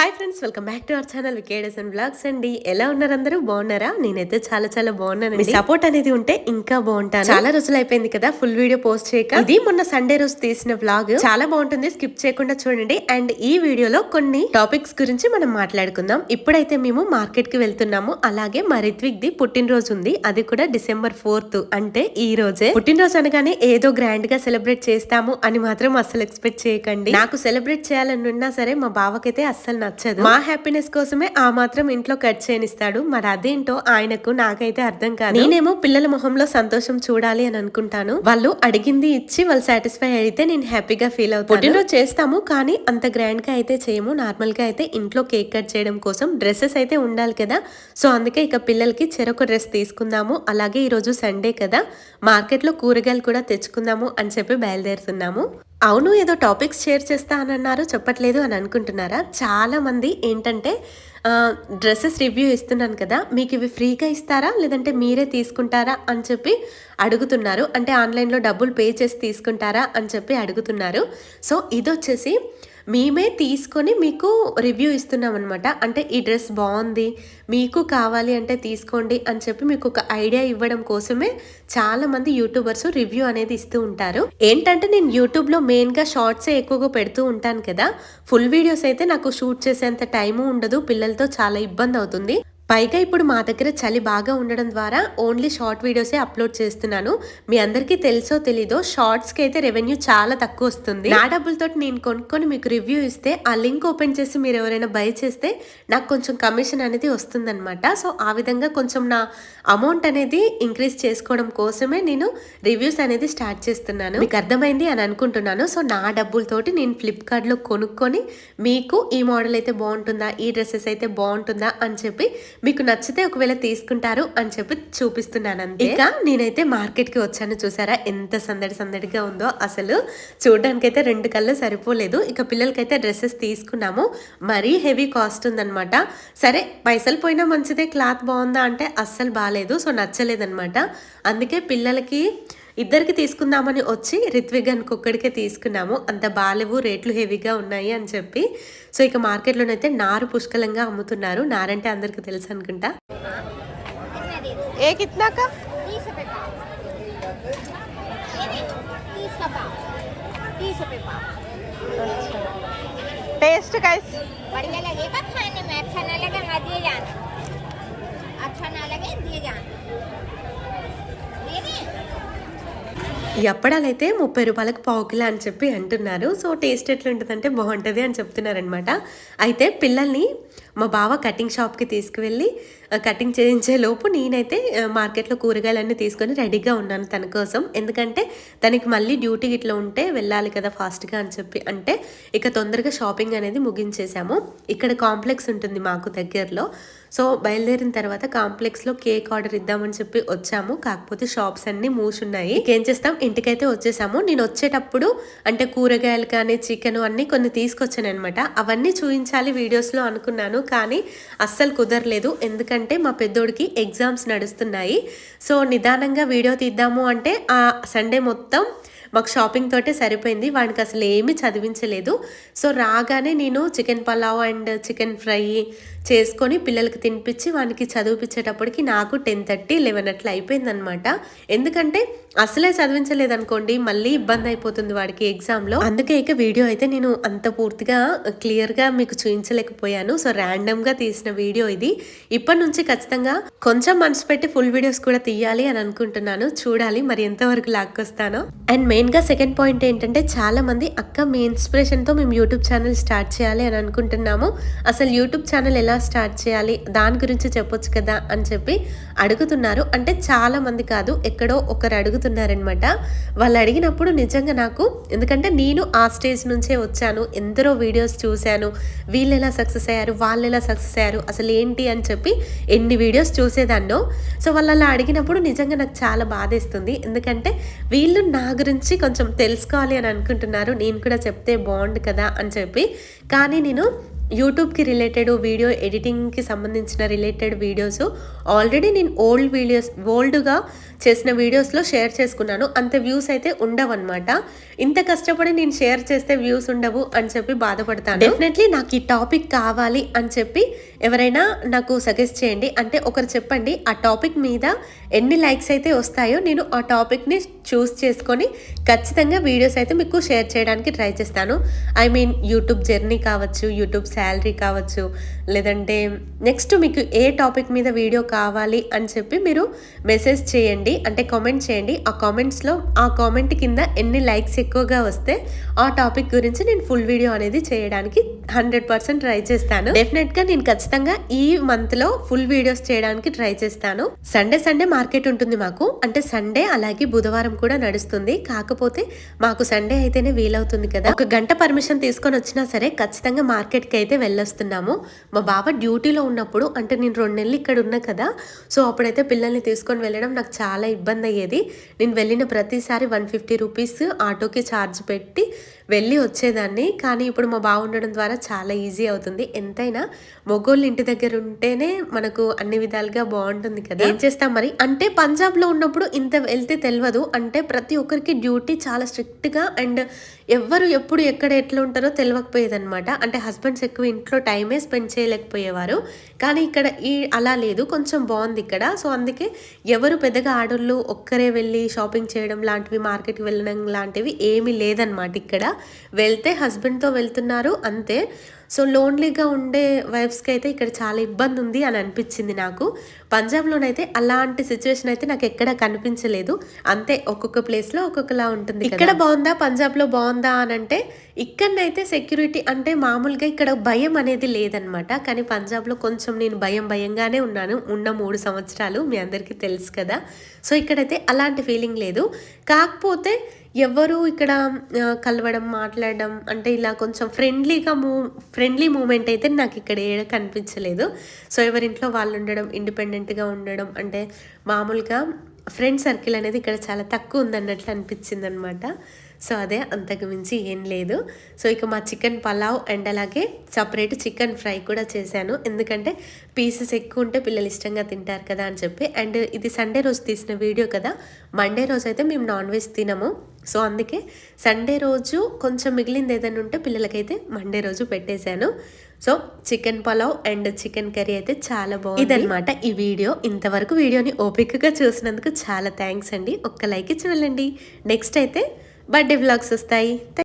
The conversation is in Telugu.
Hi friends welcome back to our channel వికేడస్ and blogs అండి. ఎలా ఉన్నారు అందరూ? బాగున్నారా? నేనైతే చాలా చాలా బాగున్నాను మీ సపోర్ట్ అనేది ఉంటే ఇంకా బాగుంటాను. చాలా రోజులు అయిపోయింది కదా ఫుల్ వీడియో పోస్ట్ చేయక. ఇది మొన్న సండే రోజు తీసిన బ్లాగ్ చాలా బాగుంటుంది స్కిప్ చేయకుండా చూడండి. అండ్ ఈ వీడియోలో కొన్ని టాపిక్స్ గురించి మనం మాట్లాడుకుందాం. ఇప్పుడైతే మేము మార్కెట్కి వెళ్తున్నాము. అలాగే మా రిత్విక్ ది పుట్టినరోజు ఉంది. అది కూడా డిసెంబర్ ఫోర్త్ అంటే ఈ రోజే. పుట్టినరోజు అనగానే ఏదో గ్రాండ్గా సెలబ్రేట్ చేస్తాము అని మాత్రం అస్సలు ఎక్స్పెక్ట్ చేయకండి. నాకు సెలబ్రేట్ చేయాలని ఉన్నా సరే మా బావకైతే అస్సలు నచ్చదు. మా హ్యాపీనెస్ కోసమే ఆ మాత్రం ఇంట్లో కట్ చేయనిస్తాడు. మరి అదేంటో ఆయనకు నాకైతే అర్థం కాదు. నేనేమో పిల్లల మొహంలో సంతోషం చూడాలి అని అనుకుంటాను. వాళ్ళు అడిగింది ఇచ్చి వాళ్ళు సాటిస్ఫై అయితే నేను హ్యాపీగా ఫీల్ అవుతాను. పుట్టినరోజు చేస్తాము కానీ అంత గ్రాండ్గా అయితే చేయము. నార్మల్గా అయితే ఇంట్లో కేక్ కట్ చేయడం కోసం డ్రెస్సెస్ అయితే ఉండాలి కదా. సో అందుకే ఇక పిల్లలకి చెరొక డ్రెస్ తీసుకుందాము. అలాగే ఈరోజు సండే కదా. మార్కెట్లో కూరగాయలు కూడా తెచ్చుకుందాము అని చెప్పి బయలుదేరుతున్నాము. అవును ఏదో టాపిక్స్ షేర్ చేస్తా అని అన్నారు చెప్పట్లేదు అని అనుకుంటున్నారా? చాలామంది ఏంటంటే డ్రెస్సెస్ రివ్యూ ఇస్తున్నాను కదా మీకు ఇవి ఫ్రీగా ఇస్తారా? లేదంటే మీరే తీసుకుంటారా? అని చెప్పి అడుగుతున్నారు. అంటే ఆన్లైన్లో డబ్బులు పే చేసి తీసుకుంటారా? అని చెప్పి అడుగుతున్నారు. సో ఇది వచ్చేసి మేమే తీసుకొని మీకు రివ్యూ ఇస్తున్నాం అనమాట అంటే ఈ డ్రెస్ బాగుంది మీకు కావాలి అంటే తీసుకోండి అని చెప్పి మీకు ఒక ఐడియా ఇవ్వడం కోసమే చాలా మంది యూట్యూబర్స్ రివ్యూ అనేది ఇస్తూ ఉంటారు. ఏంటంటే నేను యూట్యూబ్లో మెయిన్గా షార్ట్సే ఎక్కువగా పెడుతూ ఉంటాను కదా. ఫుల్ వీడియోస్ అయితే నాకు షూట్ చేసేంత టైము ఉండదు పిల్లలతో చాలా ఇబ్బంది అవుతుంది. పైగా ఇప్పుడు మా దగ్గర చలి బాగా ఉండడం ద్వారా ఓన్లీ షార్ట్ వీడియోసే అప్లోడ్ చేస్తున్నాను. మీ అందరికీ తెలుసో తెలీదో షార్ట్స్కి అయితే రెవెన్యూ చాలా తక్కువ వస్తుంది. నా డబ్బులతో నేను కొనుక్కొని మీకు రివ్యూ ఇస్తే ఆ లింక్ ఓపెన్ చేసి మీరు ఎవరైనా బై చేస్తే నాకు కొంచెం కమిషన్ అనేది వస్తుందన్నమాట. సో ఆ విధంగా కొంచెం నా అమౌంట్ అనేది ఇంక్రీజ్ చేసుకోవడం కోసమే నేను రివ్యూస్ అనేది స్టార్ట్ చేస్తున్నాను. మీకు అర్థమైంది అని అనుకుంటున్నాను. సో నా డబ్బులతోటి నేను ఫ్లిప్కార్ట్లో కొనుక్కొని మీకు ఈ మోడల్ అయితే బాగుంటుందా ఈ డ్రెస్సెస్ అయితే బాగుంటుందా అని చెప్పి మీకు నచ్చితే ఒకవేళ తీసుకుంటారు అని చెప్పి చూపిస్తున్నాను అంతే ఇక నేనైతే మార్కెట్కి వచ్చాను చూసారా? ఎంత సందడి సందడిగా ఉందో అసలు. చూడడానికైతే రెండు కళ్ళు సరిపోలేదు. ఇక పిల్లలకైతే డ్రెస్సెస్ తీసుకున్నాము. మరీ హెవీ కాస్ట్ ఉందన్నమాట. సరే పైసలు పోయినా మంచిదే క్లాత్ బాగుందా అంటే అస్సలు బాగాలేదు సో నచ్చలేదనమాట అందుకే పిల్లలకి ఇద్దరికి తీసుకుందామని వచ్చి రిత్విగన్కి ఒక్కడికే తీసుకున్నాము అంత బాలేవు రేట్లు హెవీగా ఉన్నాయి అని చెప్పి సో ఇక మార్కెట్లోనైతే నారు పుష్కలంగా అమ్ముతున్నారు నారంటే అందరికి తెలుసు అనుకుంటా ఏ కిత్నాక तीस रुपये पाव तीस का पाव तीस रुपये पाव టేస్ట్ కైస్ बढ़िया लगेगा खाने में अच्छा ना लगे मत दिए जाना अच्छा ना लगे दिए जाना दिए नहीं ఎప్పడాలైతే ముప్పై రూపాయలకు పావు కిలో అని చెప్పి అంటున్నారు. సో టేస్ట్ ఎట్లుంటుందంటే బాగుంటుంది అని చెప్తున్నారనమాట. అయితే పిల్లల్ని మా బావ కటింగ్ షాప్కి తీసుకువెళ్ళి కటింగ్ చేయించే లోపు నేనైతే మార్కెట్లో కూరగాయలన్నీ తీసుకొని రెడీగా ఉన్నాను తన కోసం. ఎందుకంటే తనకి మళ్ళీ డ్యూటీ ఇట్లా ఉంటే వెళ్ళాలి కదా ఫాస్ట్గా అని చెప్పి. అంటే ఇక తొందరగా షాపింగ్ అనేది ముగించేశాము ఇక్కడ కాంప్లెక్స్ ఉంటుంది మాకు దగ్గరలో. సో బయలుదేరిన తర్వాత కాంప్లెక్స్లో కేక్ ఆర్డర్ ఇద్దామని చెప్పి వచ్చాము. కాకపోతే షాప్స్ అన్నీ మూసున్నాయి. ఏం చేస్తాం? ఇంటికైతే వచ్చేసాము. నేను వచ్చేటప్పుడు అంటే కూరగాయలు కానీ చికెన్ అన్నీ కొన్ని తీసుకొచ్చాను అనమాట అవన్నీ చూపించాలి వీడియోస్లో అనుకున్నాను. కానీ అస్సలు కుదరలేదు. ఎందుకంటే మా పెద్దోడికి ఎగ్జామ్స్ నడుస్తున్నాయి. సో నిదానంగా వీడియో తీద్దాము అంటే ఆ సండే మొత్తం మాకు షాపింగ్ తోటే సరిపోయింది. వాడికి అసలు ఏమీ చదివించలేదు. సో రాగానే నేను chicken pulao and chicken fry చేసుకొని పిల్లలకి తినిపించి వానికి చదివిపించేటప్పటికి నాకు టెన్ థర్టీ లెవెన్ అట్లా అయిపోయిందనమాట ఎందుకంటే అసలే చదివించలేదు అనుకోండి మళ్ళీ ఇబ్బంది అయిపోతుంది వాడికి ఎగ్జామ్లో. అందుకే ఇక వీడియో అయితే నేను అంత పూర్తిగా క్లియర్గా మీకు చూపించలేకపోయాను సో ర్యాండమ్గా తీసిన వీడియో ఇది. ఇప్పటి నుంచి ఖచ్చితంగా కొంచెం మనసు పెట్టి ఫుల్ వీడియోస్ కూడా తీయాలి అని అనుకుంటున్నాను. చూడాలి మరి ఎంతవరకు లాక్కొస్తానో. అండ్ మెయిన్గా సెకండ్ పాయింట్ ఏంటంటే చాలా మంది అక్క మీ ఇన్స్పిరేషన్తో మేము యూట్యూబ్ ఛానల్ స్టార్ట్ చేయాలి అని అనుకుంటున్నాము. అసలు యూట్యూబ్ ఛానల్ ఎలా ఎలా స్టార్ట్ చేయాలి దాని గురించి చెప్పొచ్చు కదా అని చెప్పి అడుగుతున్నారు. అంటే చాలా మంది కాదు ఎక్కడో ఒకరు అడుగుతున్నారనమాట వాళ్ళు అడిగినప్పుడు నిజంగా నాకు ఎందుకంటే నేను ఆ స్టేజ్ నుంచే వచ్చాను ఎందరో వీడియోస్ చూశాను వీళ్ళు ఎలా సక్సెస్ అయ్యారు వాళ్ళు ఎలా సక్సెస్ అయ్యారు అసలు ఏంటి అని చెప్పి ఎన్ని వీడియోస్ చూసేదాన్నో. సో వాళ్ళు అలా అడిగినప్పుడు నిజంగా నాకు చాలా బాధేస్తుంది. ఎందుకంటే వీళ్ళు నా గురించి కొంచెం తెలుసుకోవాలి అని అనుకుంటున్నారు. నేను కూడా చెప్తే బాగుండు కదా అని చెప్పి. కానీ నేను యూట్యూబ్కి రిలేటెడ్ వీడియో ఎడిటింగ్కి సంబంధించిన రిలేటెడ్ వీడియోస్ ఆల్రెడీ నేను ఓల్డ్ వీడియోస్ ఓల్డ్గా చేసిన వీడియోస్లో షేర్ చేసుకున్నాను. అంత వ్యూస్ అయితే ఉండవన్నమాట. ఇంత కష్టపడి నేను షేర్ చేస్తే వ్యూస్ ఉండవు అని చెప్పి బాధపడతాను. డెఫినెట్లీ నాకు ఈ టాపిక్ కావాలి అని చెప్పి ఎవరైనా నాకు సజెస్ట్ చేయండి. అంటే ఒకరు చెప్పండి ఆ టాపిక్ మీద ఎన్ని లైక్స్ అయితే వస్తాయో నేను ఆ టాపిక్ని చూస్ చేసుకొని ఖచ్చితంగా వీడియోస్ అయితే మీకు షేర్ చేయడానికి ట్రై చేస్తాను. ఐ మీన్ యూట్యూబ్ జర్నీ కావచ్చు యూట్యూబ్ శాలరీ కావచ్చు లేదంటే నెక్స్ట్ మీకు ఏ టాపిక్ మీద వీడియో కావాలి అని చెప్పి మీరు మెసేజ్ చేయండి అంటే కామెంట్ చేయండి. ఆ కామెంట్స్లో ఆ కామెంట్ కింద ఎన్ని లైక్స్ ఎక్కువగా వస్తే ఆ టాపిక్ గురించి నేను ఫుల్ వీడియో అనేది చేయడానికి హండ్రెడ్ పర్సెంట్ ట్రై చేస్తాను. డెఫినెట్గా నేను ఖచ్చితంగా ఈ మంత్లో ఫుల్ వీడియోస్ చేయడానికి ట్రై చేస్తాను. సండే సండే మార్కెట్ ఉంటుంది మాకు. అంటే సండే అలాగే బుధవారం కూడా నడుస్తుంది. కాకపోతే మాకు సండే అయితేనే వీలవుతుంది కదా. ఒక గంట పర్మిషన్ తీసుకొని వచ్చినా సరే ఖచ్చితంగా మార్కెట్కి అయితే వెళ్ళొస్తున్నాము. మా బావ డ్యూటీలో ఉన్నప్పుడు అంటే నేను రెండు నెలలు ఇక్కడ ఉన్నా కదా సో అప్పుడైతే పిల్లల్ని తీసుకొని వెళ్ళడం నాకు చాలా ఇబ్బంది అయ్యేది నేను వెళ్ళిన ప్రతిసారి వన్ ఫిఫ్టీ రూపీస్ ఆటోకి ఛార్జ్ పెట్టి వెళ్ళి వచ్చేదాన్ని. కానీ ఇప్పుడు మా బావ ఉండడం ద్వారా చాలా ఈజీ అవుతుంది. ఎంతైనా మొగోళ్ళు ఇంటి దగ్గర ఉంటేనే మనకు అన్ని విధాలుగా బాగుంటుంది కదా. ఏం చేస్తాం మరి? అంటే పంజాబ్లో ఉన్నప్పుడు ఇంత వెళ్తే తెలియదు అంటే ప్రతి ఒక్కరికి డ్యూటీ చాలా స్ట్రిక్ట్గా అండ్ ఎవరు ఎప్పుడు ఎక్కడ ఎట్లా ఉంటారో తెలియకపోయేదనమాట అంటే హస్బెండ్స్ ఎక్కువ ఇంట్లో టైమే స్పెండ్ చేయలేకపోయేవారు. కానీ ఇక్కడ ఈ అలా లేదు. కొంచెం బాగుంది ఇక్కడ. సో అందుకే ఎవరు పెద్దగా ఆడోళ్ళు ఒక్కరే వెళ్ళి షాపింగ్ చేయడం లాంటివి మార్కెట్కి వెళ్ళడం లాంటివి ఏమీ లేదనమాట ఇక్కడ. వెళ్తే హస్బెండ్తో వెళ్తున్నారు. అంతే. సో లోన్లీగా ఉండే వైఫ్స్కి అయితే ఇక్కడ చాలా ఇబ్బంది ఉంది అని అనిపించింది నాకు. పంజాబ్లోనైతే అలాంటి సిచ్యువేషన్ అయితే నాకు ఎక్కడ కనిపించలేదు. అంతే ఒక్కొక్క ప్లేస్లో ఒక్కొక్కలా ఉంటుంది ఇక్కడ బాగుందా? పంజాబ్లో బాగుందా అని అంటే ఇక్కడనైతే సెక్యూరిటీ అంటే మామూలుగా ఇక్కడ భయం అనేది లేదనమాట. కానీ పంజాబ్లో కొంచెం నేను భయం భయంగానే ఉన్నాను. ఉన్న మూడు సంవత్సరాలు మీ అందరికీ తెలుసు కదా. సో ఇక్కడైతే అలాంటి ఫీలింగ్ లేదు. కాకపోతే ఎవ్వరూ ఇక్కడ కలవడం మాట్లాడడం అంటే ఇలా కొంచెం ఫ్రెండ్లీగా మూ ఫ్రెండ్లీ మూమెంట్ అయితే నాకు ఇక్కడ ఏడ కనిపించలేదు. సో ఎవరింట్లో వాళ్ళు ఉండడం ఇండిపెండెంట్గా ఉండడం అంటే మామూలుగా ఫ్రెండ్ సర్కిల్ అనేది ఇక్కడ చాలా తక్కువ ఉందన్నట్లు అనిపించింది అనమాట సో అదే అంతకు మించి ఏం లేదు. సో ఇక మా చికెన్ పలావ్ అండ్ అలాగే సపరేట్ చికెన్ ఫ్రై కూడా చేశాను. ఎందుకంటే పీసెస్ ఎక్కువ ఉంటే పిల్లలు ఇష్టంగా తింటారు కదా అని చెప్పి. అండ్ ఇది సండే రోజు తీసిన వీడియో కదా. మండే రోజు అయితే మేము నాన్ వెజ్ తినము. సో అందుకే సండే రోజు కొంచెం మిగిలింది ఏదైనా ఉంటే పిల్లలకైతే మండే రోజు పెట్టేశాను. So chicken pulao and chicken curry అయితే చాలా బాగుంది. ఇదనమాట ఈ వీడియో. ఇంతవరకు వీడియోని ఓపికగా చూసినందుకు చాలా థ్యాంక్స్ అండి. ఒక్క లైక్ ఇచ్చి వెళ్ళండి. నెక్స్ట్ అయితే బర్త్డే వ్లాగ్స్ వస్తాయి.